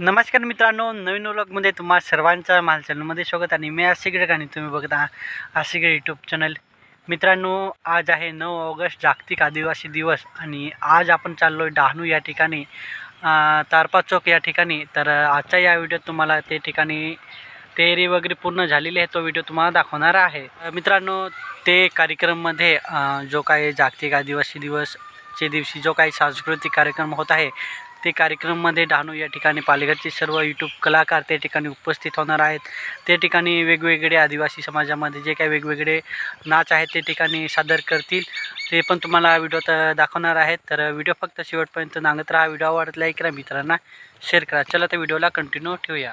नमस्कार मित्रांनो नवीन व्लॉगमध्ये तुम्हा सर्वांचा माल चॅनलमध्ये स्वागत आणि मी आशिगड आणि तुम्ही बघत आहात आशिगड यूट्यूब चॅनल मित्रांनो आज आहे नऊ ऑगस्ट जागतिक आदिवासी दिवस आणि आज आपण चाललो आहे डहाणू या ठिकाणी तारपा चौक या ठिकाणी. तर आजच्या या व्हिडिओत तुम्हाला ते ठिकाणी तयारी वगैरे पूर्ण झालेली आहे तो व्हिडिओ तुम्हाला दाखवणार आहे. मित्रांनो ते कार्यक्रममध्ये जो काही जागतिक आदिवासी दिवसच्या दिवशी जो काही सांस्कृतिक कार्यक्रम होत आहे ते कार्यक्रममध्ये डहाणू या ठिकाणी पालघरचे सर्व यूट्यूब कलाकार त्या ठिकाणी उपस्थित होणार आहेत. त्या ठिकाणी वेगवेगळे आदिवासी समाजामध्ये जे काही वेगवेगळे नाच आहेत ते ठिकाणी सादर करतील. ते पण तुम्हाला व्हिडिओत दाखवणार आहेत. तर व्हिडिओ फक्त शेवटपर्यंत नांगत राहा. व्हिडिओ आवडत लाईक करा मित्रांना. शेअर करा. चला तर व्हिडिओला कंटिन्यू ठेवूया.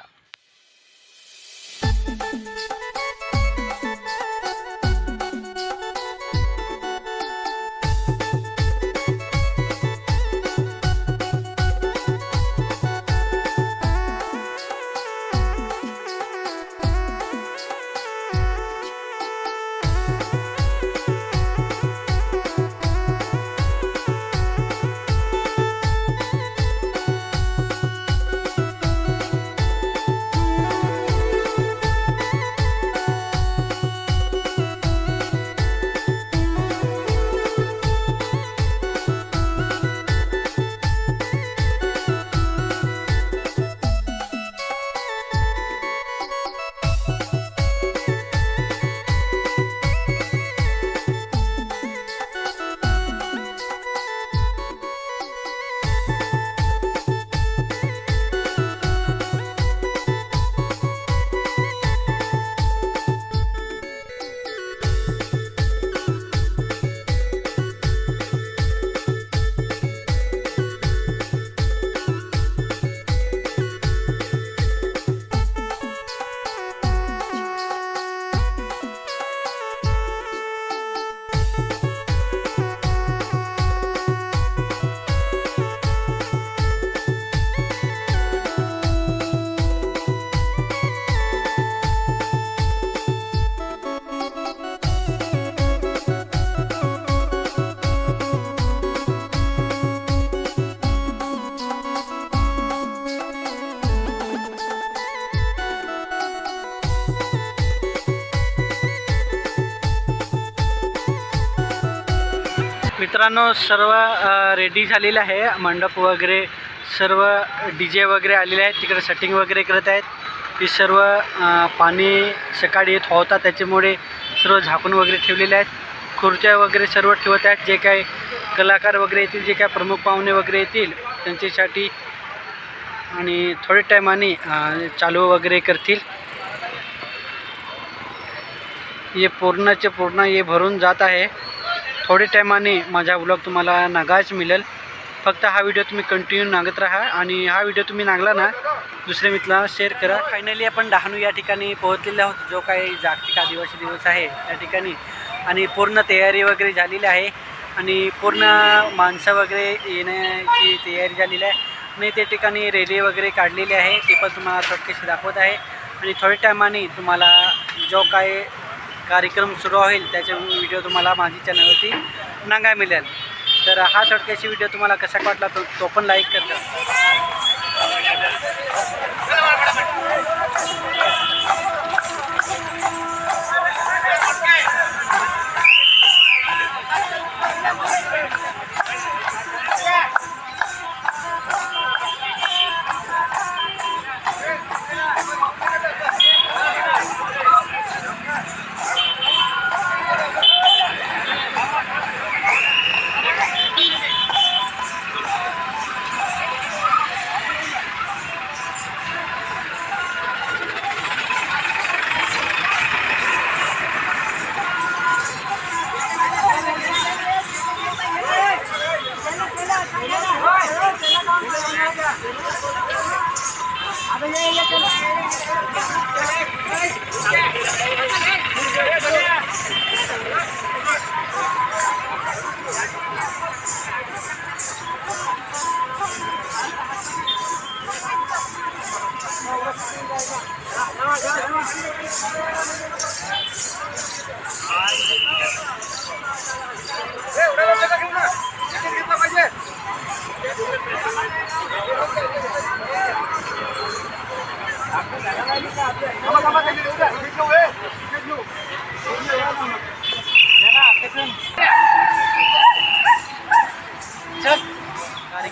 मित्रांनो सर्व रेडी झालेलं आहे. मंडप वगैरे सर्व डी जे वगैरे आलेले आहेत. तिकडे सेटिंग वगैरे करत आहेत. ती सर्व पाणी सकाळी येत होता. त्याच्यामुळे सर्व झाकून वगैरे ठेवलेले आहेत. खुर्च्या वगैरे सर्व ठेवत आहेत. जे काही कलाकार वगैरे येतील जे काही प्रमुख पाहुणे वगैरे येतील त्यांच्यासाठी आणि थोड्या टायमाने चालू वगैरे करतील. हे पूर्णचे पूर्ण हे भरून जात आहे. थोडे टायमाने माझा व्लॉग तुम्हाला नागायच मिळेल. फक्त हा व्हिडिओ तुम्ही कंटिन्यू नागत राहा आणि हा व्हिडिओ तुम्ही नागला ना दुसऱ्या मित्रांना शेअर करा. फायनली आपण डहाणू या ठिकाणी पोहोचलेला आहोत जो काही जागतिक आदिवासी दिवस आहे त्या ठिकाणी. आणि पूर्ण तयारी वगैरे झालेली आहे आणि पूर्ण माणसं वगैरे येण्याची तयारी झालेली आहे. आणि त्या ठिकाणी रेल्वे वगैरे काढलेली आहे ते पण तुम्हाला प्रत्यक्ष दाखवत आहे. आणि थोड्या टायमाने तुम्हाला जो काय कार्यक्रम सुरू होईल त्याचे व्हिडिओ तुम्हाला माझी चॅनलवरती नांगाय मिळेल. तर हा थोडक्याशी व्हिडिओ तुम्हाला कसा वाटला तो तो पण लाईक करतो Abang naiyak ka na.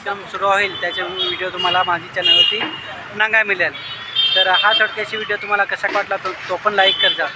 कार्यक्रम सुरू होईल त्याचे व्हिडिओ तुम्हाला माझी चॅनलवरती नांगा मिळेल. तर हा थोडक्याशी व्हिडिओ तुम्हाला कसा वाटला तो तो पण लाईक कर जा